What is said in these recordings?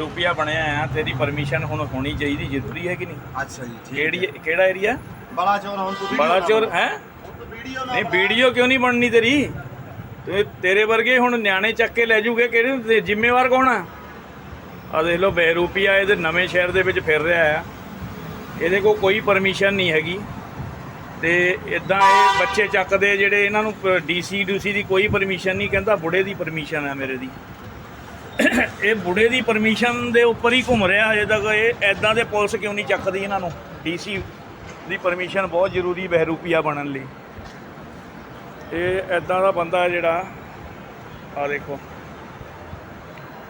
ਰੁਪਿਆ ਬਣਿਆ ਆ ਤੇਰੀ ਪਰਮਿਸ਼ਨ ਹੁਣ ਹੋਣੀ ਚਾਹੀਦੀ ਜ਼ਰੂਰੀ ਹੈ ਕਿ ਨਹੀਂ? ਅੱਛਾ ਜੀ ਠੀਕ ਕਿਹੜੀ ਕਿਹੜਾ ਏਰੀਆ ਬੜਾ ਚੋਰ ਹੁਣ ਤੂੰ ਬੜਾ ਚੋਰ ਹੈ? ਵੀਡੀਓ ਨਹੀਂ ਵੀਡੀਓ ਕਿਉਂ ਨਹੀਂ ਬਣਨੀ ਤੇਰੀ? ਤੇ ਤੇਰੇ ਵਰਗੇ ਹੁਣ ਨਿਆਣੇ ਚੱਕ ਕੇ ਲੈ ਜੂਗੇ ਕਿਹੜੇ ਜ਼ਿੰਮੇਵਾਰ ਕੌਣ ਆ? ਆ ਦੇਖ ਲਓ ਬਹਿਰੂਪੀਆ ਇਹਦੇ ਨਵੇਂ ਸ਼ਹਿਰ ਦੇ ਵਿੱਚ ਫਿਰ ਰਿਹਾ ਆ। ਇਹਦੇ ਕੋਲ ਕੋਈ ਪਰਮਿਸ਼ਨ ਨਹੀਂ ਹੈਗੀ। ਤੇ ਇਦਾਂ ਇਹ ਬੱਚੇ ਚੱਕਦੇ ਜਿਹੜੇ ਇਹਨਾਂ ਨੂੰ ਡੀਸੀ ਡੂਸੀ ਦੀ ਕੋਈ ਪਰਮਿਸ਼ਨ ਨਹੀਂ ਕਹਿੰਦਾ ਬੁੜੇ ਦੀ ਪਰਮਿਸ਼ਨ ਹੈ ਮੇਰੇ ਦੀ। ਇਹ ਬੁੜੇ ਦੀ ਪਰਮਿਸ਼ਨ ਦੇ ਉੱਪਰ ਹੀ ਘੁੰਮ ਰਿਹਾ ਹਜੇ ਤੱਕ। ਇਹ ਐਦਾਂ ਦੇ ਪੁਲਿਸ ਕਿਉਂ ਨਹੀਂ ਚੱਕਦੀ ਇਹਨਾਂ ਨੂੰ? ਡੀਸੀ ਦੀ ਪਰਮਿਸ਼ਨ ਬਹੁਤ ਜ਼ਰੂਰੀ ਬਹਿਰੂਪੀਆ ਬਣਨ ਲਈ। ਇਹ ਐਦਾਂ ਦਾ ਬੰਦਾ ਜਿਹੜਾ ਆ ਦੇਖੋ।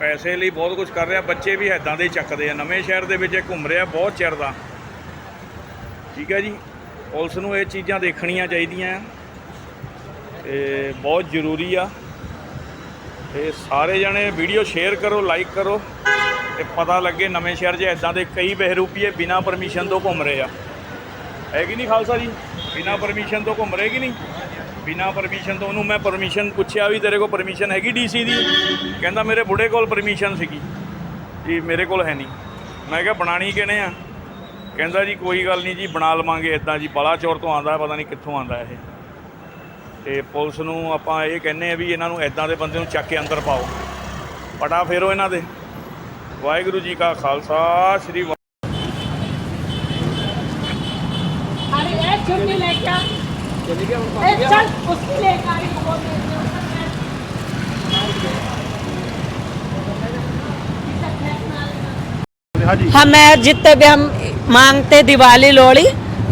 ਪੈਸੇ ਲਈ ਬਹੁਤ ਕੁਝ ਕਰ ਰਿਹਾ, ਬੱਚੇ ਵੀ ਐਦਾਂ ਦੇ ਚੱਕਦੇ ਆ। ਨਵੇਂ ਸ਼ਹਿਰ ਦੇ ਵਿੱਚ ਇਹ ਘੁੰਮ ਰਿਹਾ ਬਹੁਤ ਚਿਰ ਦਾ। ਠੀਕ ਹੈ ਜੀ? ਪੁਲਿਸ ਨੂੰ ਇਹ ਚੀਜ਼ਾਂ ਦੇਖਣੀਆਂ ਚਾਹੀਦੀਆਂ। ਤੇ ਬਹੁਤ ਜ਼ਰੂਰੀ ਆ। ਤੇ ਸਾਰੇ ਜਣੇ ਵੀਡੀਓ ਸ਼ੇਅਰ ਕਰੋ ਲਾਈਕ ਕਰੋ ਤੇ ਪਤਾ ਲੱਗੇ ਨਵੇਂ ਸ਼ਹਿਰ 'ਚ ਇਦਾਂ ਦੇ ਕਈ ਬਹਿਰੂਪੀਏ ਬਿਨਾ ਪਰਮਿਸ਼ਨ ਤੋਂ ਘੁੰਮ ਰਹੇ ਆ। ਹੈ ਕਿ ਨਹੀਂ ਖਾਲਸਾ ਜੀ? ਬਿਨਾ ਪਰਮਿਸ਼ਨ ਤੋਂ ਘੁੰਮ ਰਹੇ ਕਿ ਨਹੀਂ? ਬਿਨਾ ਪਰਮਿਸ਼ਨ ਤੋਂ ਉਹਨੂੰ ਮੈਂ ਪਰਮਿਸ਼ਨ ਪੁੱਛਿਆ ਵੀ ਤੇਰੇ ਕੋਲ ਪਰਮਿਸ਼ਨ ਹੈਗੀ ਡੀਸੀ ਦੀ? ਕਹਿੰਦਾ ਮੇਰੇ ਬੁੜੇ ਕੋਲ ਪਰਮਿਸ਼ਨ ਸੀਗੀ। ਜੀ, ਮੇਰੇ ਕੋਲ ਹੈ ਨਹੀਂ। ਮੈਂ ਕਿਹਾ ਬਣਾਣੀ ਕਿਹਨੇ ਆ? ਕਹਿੰਦਾ ਜੀ, ਕੋਈ ਗੱਲ ਨਹੀਂ ਜੀ, ਬਣਾ ਲਵਾਂਗੇ ਇਦਾਂ ਜੀ। ਬਲਾਚੌਰ ਤੋਂ ਆਂਦਾ ਪਤਾ ਨਹੀਂ ਕਿੱਥੋਂ ਆਂਦਾ ਇਹ। ਤੇ ਪੁਲਿਸ ਨੂੰ ਆਪਾਂ ਇਹ ਕਹਿੰਨੇ ਆ ਵੀ ਇਹਨਾਂ ਨੂੰ ਇਦਾਂ ਦੇ ਬੰਦੇ ਨੂੰ ਚੱਕ ਕੇ ਅੰਦਰ ਪਾਓ ਪਟਾ ਫੇਰੋ ਇਹਨਾਂ ਦੇ ਵਾਹਿਗੁਰੂ ਜੀ ਕਾ ਖਾਲਸਾ ਸ੍ਰੀ ਵਾ- अरे ये चुन्नी लेके आ ए, चल उसकी लेके आई वो ले ले, उसका फेंक। इसे फेंकना लेना। ਹਾਂਜੀ हमें जितने भी हम मांगते दिवाली लोहड़ी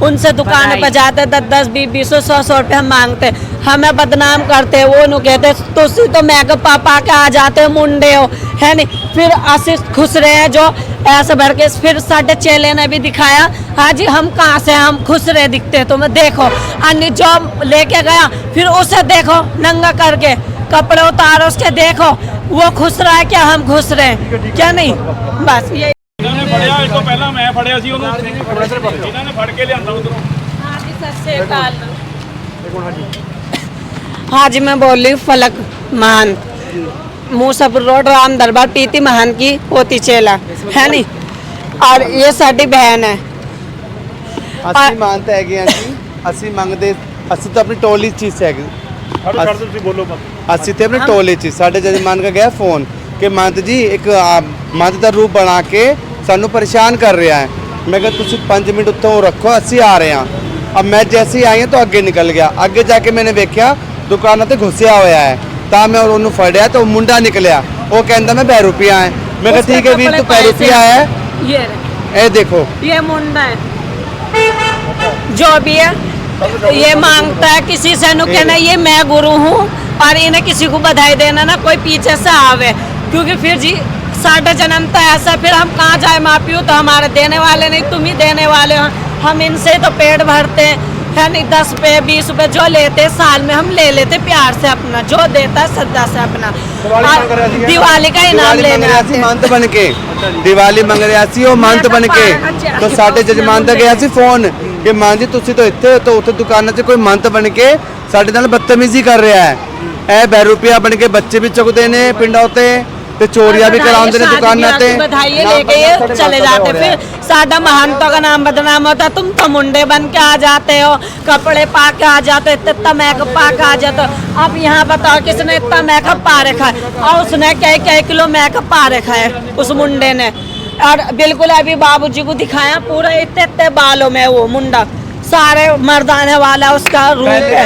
उनसे दुकान पर जाते दस दस बीस बीस सौ सौ सौ रुपये हम मांगते हमें बदनाम करते वो नु कहते तुसी तो मैं पापा के आ जाते हो, मुंडे हो है नहीं फिर आशीष खुश रहे हैं जो ऐसे भर के फिर साढ़े चेले ने भी दिखाया हाँ जी हम कहाँ से हैं? हम खुश रहे दिखते तुम्हें देखो अन्य जो लेके गया फिर उसे देखो नंगा करके कपड़े उतारो उसके देखो वो खुश रहा है क्या हम खुश रहे क्या नहीं बस ये ਇਹਨਾਂ ਨੇ ਫੜਿਆ ਇਸ ਤੋਂ ਪਹਿਲਾਂ ਮੈਂ ਫੜਿਆ ਸੀ ਉਹਨੂੰ ਇਹਨਾਂ ਨੇ ਫੜ ਕੇ ਲਿਆਂਦਾ ਉਧਰੋਂ हाँ जी सत श्री अकाल हाँ जी मैं बोली फलक महान मूसफर रोड राम दरबार प्रीति महान की पोती चेला। है नी? और ये साड़ी बहन है। ਅਸੀਂ ਮੰਨਦੇ ਹੈਗੇ ਆ ਜੀ ਅਸੀਂ ਮੰਗਦੇ ਅਸੀਂ ਤਾਂ ਆਪਣੀ ਟੋਲੀ ਚੀਜ਼ ਹੈਗੇ ਹਰ ਛੱਡ ਤੁਸੀਂ ਬੋਲੋ ਬਸ ਅਸੀਂ ਤੇ ਆਪਣੀ ਟੋਲੀ ਚੀਜ਼ ਸਾਡੇ ਜਦ ਇੱਕ ਮੰਤ ਦਾ ਰੂਪ ਬਣਾ ਕੇ ਸਾਨੂੰ ਪਰੇਸ਼ਾਨ ਕਰ ਰਿਹਾ ਹੈ ਮੈਂ ਕਿਹਾ ਤੁਸੀਂ 5 ਮਿੰਟ ਉੱਥੋਂ ਰੱਖੋ ਅਸੀਂ ਆ ਰਹੇ ਹਾਂ ਅਬ ਮੈਂ ਜੈਸੀ ਆਈ ਹਾਂ ਤਾਂ ਅੱਗੇ ਨਿਕਲ ਗਿਆ ਅੱਗੇ ਜਾ ਕੇ ਮੈਨੇ ਵੇਖਿਆ ਦੁਕਾਨਾਂ ਤੇ ਘੁਸਿਆ ਹੋਇਆ ਹੈ ਤਾਂ ਮੈਂ ਉਹਨੂੰ ਫੜਿਆ ਤਾਂ ਉਹ ਮੁੰਡਾ ਨਿਕਲਿਆ ਉਹ ਕਹਿੰਦਾ ਮੈਂ ਬਹਿਰੂਪੀਆ ਹੈ ਮੈਂ ਕਿਹਾ ਠੀਕ ਹੈ ਵੀਰ ਤੂੰ ਬਹਿਰੂਪੀਆ ਹੈ ये ਇਹ ਦੇਖੋ ये मुंडा है जो भी है ये मांगता है किसी से नु कहना ये मैं गुरु हूँ और इन्हें किसी को बधाई देना ना कोई पीछे से आवे क्योंकि फिर जी साढ़े जन्म तो ऐसा फिर हम कहाँ जाए मापियो तो हमारे देने वाले नहीं तुम ही देने वाले हो हम इनसे तो पेट भरते हैं है नहीं दस पे बीस रुपए जो लेते हैं, साल में हम ले लेते प्यार से अपना जो देता है श्रद्धा से अपना और दिवाली का इनाम ਦੀਵਾਲੀ ਮੰਗ लेने ਰਿਹਾ आते ਸੀ हैं। ਮੰਤ ਬਣ ਕੇ ਦੀਵਾਲੀ ਮੰਗ ਰਿਹਾ ਸੀ ਉਹ ਮੰਤ ਬਣ ਕੇ ਅੱਛਾ। ਤਾਂ ਸਾਡੇ ਜਜਮਾਨ ਦਾ ਗਿਆ ਸੀ ਫੋਨ ਕਿ ਮਾਂ ਜੀ ਤੁਸੀਂ ਤਾਂ ਇੱਥੇ ਹੋ ਤਾਂ ਉੱਥੇ ਦੁਕਾਨਾਂ 'ਚ ਕੋਈ ਮੰਤ ਬਣ ਕੇ ਸਾਡੇ ਨਾਲ ਬਦਤਮੀਜ਼ੀ ਕਰ ਰਿਹਾ ਹੈ ਇਹ ਬਹਿਰੂਪੀਆ ਬਣ ਕੇ ਬੱਚੇ ਵੀ ਚੁੱਕਦੇ ਨੇ ਪਿੰਡਾਂ ਉੱਤੇ ਤੇ ਚੋਰੀਆਂ ਵੀ ਕਰਾਉਂਦੇ ਨੇ ਦੁਕਾਨਾਂ ਤੇ बधाई लेके ये चले जाते फिर सादा महंतों का नाम बदनाम होता तुम तो मुंडे बन के आ जाते हो कपड़े पा के आ जाते हो इतना मेकअप पा के आ जाते हो अब यहाँ बताओ किसने इतना मेकअप पा रखा है और उसने कई कई किलो मेकअप पा रखा है उस मुंडे ने और बिल्कुल अभी बाबूजी को दिखाया पूरा इतने इतने बालों में वो मुंडा सारे मर्दाने वाला उसका रूप है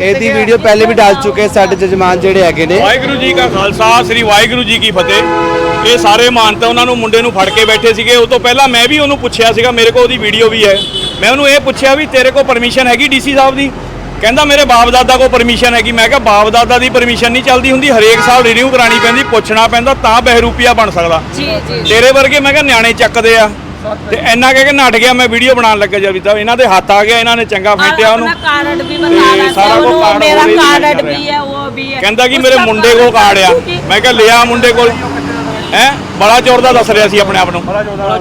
ਇਹਦੀ ਵੀਡੀਓ ਪਹਿਲੇ ਵੀ ਡਾਲ ਚੁੱਕੇ ਸਾਡੇ ਜਜਮਾਨ ਜਿਹੜੇ ਹੈਗੇ ਨੇ ਵਾਹਿਗੁਰੂ ਜੀ ਕਾ ਖਾਲਸਾ ਸ੍ਰੀ ਵਾਹਿਗੁਰੂ ਜੀ ਕੀ ਫਤਿਹ ਇਹ ਸਾਰੇ ਮਾਨਤਾ ਉਹਨਾਂ ਨੂੰ ਮੁੰਡੇ ਨੂੰ ਫੜ ਕੇ ਬੈਠੇ ਸੀਗੇ ਉਹ ਤੋਂ ਪਹਿਲਾਂ ਮੈਂ ਵੀ ਉਹਨੂੰ ਪੁੱਛਿਆ ਸੀਗਾ ਮੇਰੇ ਕੋਲ ਉਹਦੀ ਵੀਡੀਓ ਵੀ ਹੈ ਮੈਂ ਉਹਨੂੰ ਇਹ ਪੁੱਛਿਆ ਵੀ ਤੇਰੇ ਕੋਲ ਪਰਮਿਸ਼ਨ ਹੈਗੀ ਡੀਸੀ ਸਾਹਿਬ ਦੀ ਕਹਿੰਦਾ ਮੇਰੇ ਬਾਪ ਦਾਦਾ ਕੋਲ ਪਰਮਿਸ਼ਨ ਹੈਗੀ ਮੈਂ ਕਿਹਾ ਬਾਪ ਦਾਦਾ ਦੀ ਪਰਮਿਸ਼ਨ ਨਹੀਂ ਚੱਲਦੀ ਹੁੰਦੀ ਹਰੇਕ ਸਾਲ ਰਿਨਿਊ ਕਰਾਣੀ ਪੈਂਦੀ ਪੁੱਛਣਾ ਪੈਂਦਾ ਤਾਂ ਬਹਿਰੂਪੀਆ ਬਣ ਸਕਦਾ जी जी ਤੇਰੇ ਵਰਗੇ ਮੈਂ ਕਿਹਾ ਨਿਆਣੇ ਚੱਕਦੇ ਆ ਤੇ ਇੰਨਾ ਕਹਿ ਕੇ ਨੱਠ ਗਿਆ ਮੈਂ ਵੀਡੀਓ ਬਣਾਉਣ ਲੱਗਾ ਜਦ ਵੀ ਤਾਂ ਇਹਨਾਂ ਦੇ ਹੱਥ ਆ ਗਿਆ ਇਹਨਾਂ ਨੇ ਚੰਗਾ और ਫੇਟਿਆ ਉਹਨੂੰ अपना कार्ड भी बता रहा सारा था वो उन्होंने, कार्ड मेरा वो भी कार्ड कर भी रहा है वो भी है ਕਹਿੰਦਾ ਕਿ ਮੇਰੇ उसका ਮੁੰਡੇ ਕੋਲ ਕਾਰਡ ਆ क्योंकि- ਮੈਂ ਕਿਹਾ ਲਿਆ ਮੁੰਡੇ ਕੋਲ ਹੈ ਬੜਾ ਚੋਰ ਦਾ ਦੱਸ ਰਿਹਾ ਸੀ ਆਪਣੇ ਆਪ ਨੂੰ ਬੜਾ ਚੋਰ ਦਾ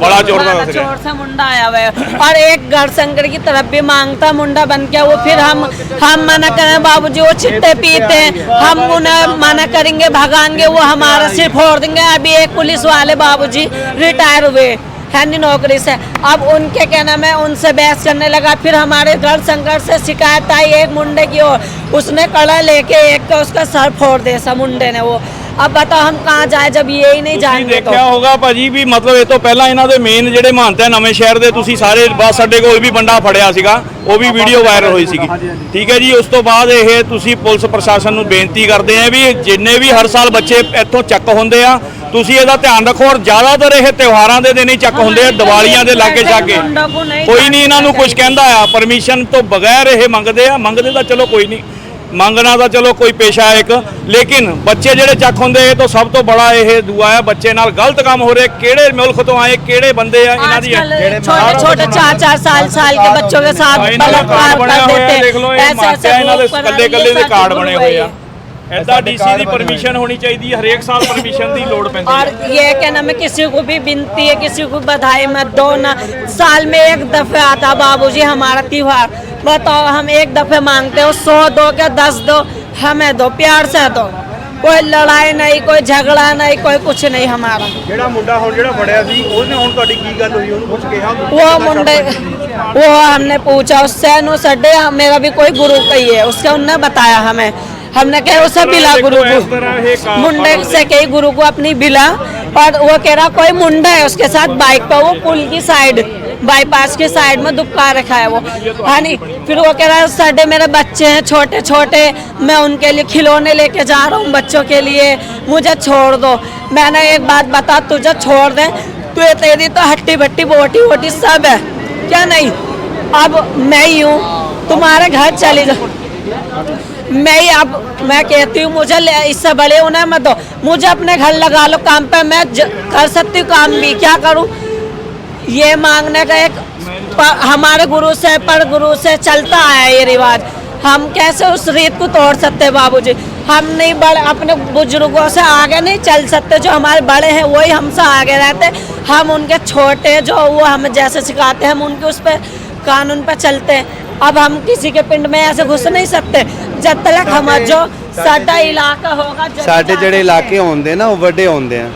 बड़ा ਦੱਸ ਰਿਹਾ चोर से मुंडा आया हुआ है और एक गढ़शंकर की तरफ भी मांगता मुंडा बन के वो फिर हम हम मना करें बाबूजी वो चिट्टे पीते हैं हम उन्हें मना करेंगे भगाएंगे वो हमारा सिर फोड़ देंगे अभी एक पुलिस वाले बाबूजी रिटायर हुए है नहीं नौकरी से अब उनके क्या नाम है उनसे बहस करने लगा फिर हमारे घर संघर्ष से शिकायत आई एक मुंडे की ओर उसने कड़ा लेके एक का उसका सर फोड़ दिया सा मुंडे ने वो अब बताओ हम कहाँ जाए जब ये ही नहीं ਤੁਸੀਂ जाएंगे तो ਦੇਖਿਆ ਹੋਗਾ ਭਾਜੀ ਵੀ ਮਤਲਬ ਇਹ ਤੋਂ ਪਹਿਲਾਂ ਇਹਨਾਂ ਦੇ ਮੇਨ ਜਿਹੜੇ ਮਹੰਤ ਹੈ ਨਵੇਂ ਸ਼ਹਿਰ ਦੇ ਤੁਸੀਂ ਸਾਰੇ ਬਸ ਅੱਡੇ ਕੋਲ ਵੀ ਬੰਦਾ ਫੜਿਆ ਸੀਗਾ ਉਹ ਵੀ ਵੀਡੀਓ ਵਾਇਰਲ ਹੋਈ ਸੀਗੀ ਠੀਕ ਹੈ ਜੀ ਉਸ ਤੋਂ ਬਾਅਦ ਇਹ ਤੁਸੀਂ ਪੁਲਿਸ ਪ੍ਰਸ਼ਾਸਨ ਨੂੰ ਬੇਨਤੀ ਕਰਦੇ ਆ ਵੀ ਜਿੰਨੇ ਵੀ ਹਰ ਸਾਲ ਬੱਚੇ ਇੱਥੋਂ ਚੱਕ ਹੁੰਦੇ ਆ ਤੁਸੀਂ ਇਹਦਾ ਧਿਆਨ ਰੱਖੋ ਔਰ ਜ਼ਿਆਦਾਤਰ ਇਹ ਤਿਉਹਾਰਾਂ ਦੇ ਦਿਨ ਹੀ ਚੱਕ ਹੁੰਦੇ ਆ ਦੀਵਾਲੀਆਂ ਦੇ ਲਾਗੇ ਛਾਗੇ ਕੋਈ ਨਹੀਂ ਇਹਨਾਂ ਨੂੰ ਕੁਝ ਕਹਿੰਦਾ ਆ ਪਰਮਿਸ਼ਨ ਤੋਂ ਬਗੈਰ ਇਹ ਮੰਗਦੇ ਆ ਮੰਗਦੇ ਤਾਂ ਚਲੋ ਕੋਈ ਨਹੀਂ। ਮੰਗਣਾ ਤਾਂ ਚਲੋ ਕੋਈ ਪੇਸ਼ਾ ਹੈ ਇੱਕ। ਲੇਕਿਨ ਬੱਚੇ ਜਿਹੜੇ ਚੱਕ ਹੁੰਦੇ ਇਹ ਤੋਂ ਸਭ ਤੋਂ ਬੜਾ ਇਹ ਦੂਆ ਹੈ ਬੱਚੇ ਨਾਲ ਗਲਤ ਕੰਮ ਹੋ ਰਿਹਾ ਕਿਹੜੇ ਮੁਲਕ ਤੋਂ ਆਏ ਕਿਹੜੇ ਬੰਦੇ ਆ ਇਹਨਾਂ ਦੀ ਛੋਟੇ ਛੋਟੇ 4-4 ਸਾਲ ਸਾਲ ਦੇ ਬੱਚੋਂ ਦੇ ਸਾਥ ਬਲਾਤਕਾਰ ਕਰ ਦਿੱਤੇ। ਐਸੇ ਐਸੇ ਇਹਨਾਂ ਦੇ ਕੱਲੇ ਕੱਲੇ ਦੇ ਕਾਰਡ ਬਣੇ ਹੋਏ ਆ। ਐਦਾਂ ਡੀਸੀ ਦੀ ਪਰਮਿਸ਼ਨ ਹੋਣੀ ਚਾਹੀਦੀ ਹੈ ਹਰੇਕ ਸਾਲ ਪਰਮਿਸ਼ਨ ਦੀ ਲੋੜ ਪੈਂਦੀ और ਹੈ ये क्या नाम है किसी को भी बिनती है किसी को बधाई मत दो ना साल में एक दफे आता बाबूजी हमारा त्योहार बताओ हम एक दफे मांगते हो सौ दो क्या दस दो हमें दो प्यार से दो कोई लड़ाई नहीं कोई झगड़ा नहीं कोई कुछ नहीं हमारा ਜਿਹੜਾ ਮੁੰਡਾ ਹੁਣ ਜਿਹੜਾ ਫੜਿਆ ਸੀ ਉਹਨੇ ਹੁਣ ਤੁਹਾਡੀ ਕੀ ਗੱਲ ਹੋਈ ਉਹਨੂੰ ਕੁਝ ਕਿਹਾ वो मुंडे वो हमने पूछा उससे नु सडे मेरा भी कोई गुरु कही है उससे उनने बताया हमें हमने कहा उसे बिला गुरु को मुंडे से कही गुरु को अपनी बिला और वो कह रहा कोई मुंडा है उसके साथ बाइक पर वो पुल की साइड बाईपास की साइड में दुबका रखा है वो। हाँ नहीं फिर वो कह रहा है सडे मेरे बच्चे हैं छोटे छोटे मैं उनके लिए खिलौने लेके जा रहा हूँ बच्चों के लिए मुझे छोड़ दो। मैंने एक बात बता तुझे छोड़ दे? तू तेरी तो हट्टी भट्टी बोटी वोटी सब है। क्या नहीं? अब मैं ही हूँ तुम्हारे घर चली जाओ मैं ही अब मैं कहती हूँ मुझे इससे बड़े उन्हें मत दो। मुझे अपने घर लगा लो काम पे मैं ज, कर सकती हूँ काम भी। क्या करूँ? ये मांगने का एक हमारे गुरु से पर गुरु से चलता आया ये रिवाज। हम कैसे उस रीत को तोड़ सकते बाबूजी? हम नहीं बड़े अपने बुज़ुर्गों से आगे नहीं चल सकते। जो हमारे बड़े हैं वही हमसे आगे रहते हम उनके छोटे जो वो हमें जैसे सिखाते हैं हम उनके उस पर कानून पर चलते हैं। अब हम किसी के पिंड में ऐसे घुस नहीं सकते। ਜਦ ਤੱਕ ਹਮਾਜੋ ਸਾਡਾ ਇਲਾਕਾ ਹੋਗਾ ਸਾਡੇ ਜਿਹੜੇ ਇਲਾਕੇ ਹੁੰਦੇ ਨਾ ਉਹ ਵੱਡੇ ਹੁੰਦੇ ਆ।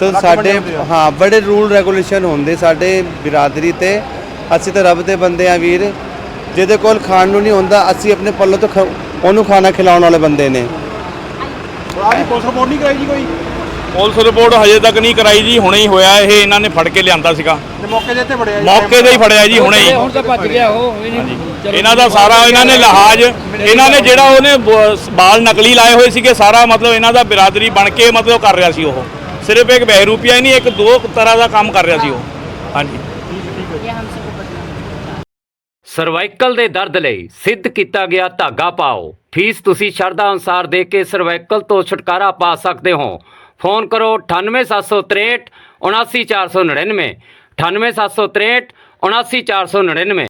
ਤਾਂ ਸਾਡੇ ਹਾਂ ਬੜੇ ਰੂਲ ਰੈਗੂਲੇਸ਼ਨ ਹੁੰਦੇ ਸਾਡੇ ਬਿਰਾਦਰੀ ਤੇ। ਅਸੀਂ ਤਾਂ ਰੱਬ ਦੇ ਬੰਦੇ ਆ ਵੀਰ। ਜਿਹਦੇ ਕੋਲ ਖਾਣ ਨੂੰ ਨਹੀਂ ਹੁੰਦਾ ਅਸੀਂ ਆਪਣੇ ਪੱਲੋਂ ਤੋਂ ਖ- ਉਹਨੂੰ ਖਾਣਾ ਖਿਲਾਉਣ ਵਾਲੇ ਬੰਦੇ ਨੇ। ਆਜੀ ਪੁਲਿਸ ਰਿਪੋਰਟ ਨਹੀਂ ਕਰਾਈ ਜੀ ਕੋਈ? ਪੁਲਿਸ ਰਿਪੋਰਟ ਹਜੇ ਤੱਕ ਨਹੀਂ ਕਰਾਈ ਜੀ ਹੁਣੇ ਹੀ ਹੋਇਆ ਇਹ ਇਹਨਾਂ ਨੇ ਫੜ ਕੇ ਲਿਆਂਦਾ ਸੀਗਾ। ਤੇ ਮੌਕੇ ਦੇ ਤੇ ਬੜਿਆ ਮੌਕੇ ਤੇ ਹੀ ਫੜਿਆ ਜੀ ਹੁਣੇ ਹੀ। ਹੁਣ ਤਾਂ ਭੱਜ ਗਿਆ ਉਹ ਇਹਨਾਂ ਦਾ ਸਾਰਾ ਇਹਨਾਂ ਨੇ ਲਿਹਾਜ਼ ਇਹਨਾਂ ਨੇ ਜਿਹੜਾ ਉਹਨੇ ਬਾਲ ਨਕਲੀ ਲਾਏ ਹੋਏ ਸੀਗੇ ਸਾਰਾ ਮਤਲਬ ਇਹਨਾਂ ਦਾ ਬਿਰਾਦਰੀ ਬਣ ਕੇ ਮਤਲਬ ਕਰ ਰਿਹਾ ਸੀ ਉਹ। ਸਿਰਫ ਇੱਕ ਬਹਿ ਰੁਪਿਆ ਹੀ ਨਹੀਂ ਇੱਕ ਦੋ ਤਰ੍ਹਾਂ ਦਾ ਕੰਮ ਕਰ ਰਿਹਾ ਸੀ ਉਹ। ਹਾਂਜੀ। ਸਰਵਾਈਕਲ ਦੇ ਦਰਦ ਲਈ ਸਿੱਧ ਕੀਤਾ ਗਿਆ ਧਾਗਾ ਪਾਓ। ਫੀਸ ਤੁਸੀਂ ਸ਼ਰਧਾ ਅਨੁਸਾਰ ਦੇ ਕੇ ਸਰਵਾਈਕਲ ਤੋਂ ਛੁਟਕਾਰਾ ਪਾ ਸਕਦੇ ਹੋ। ਫੋਨ ਕਰੋ 98763 79499 98763 79499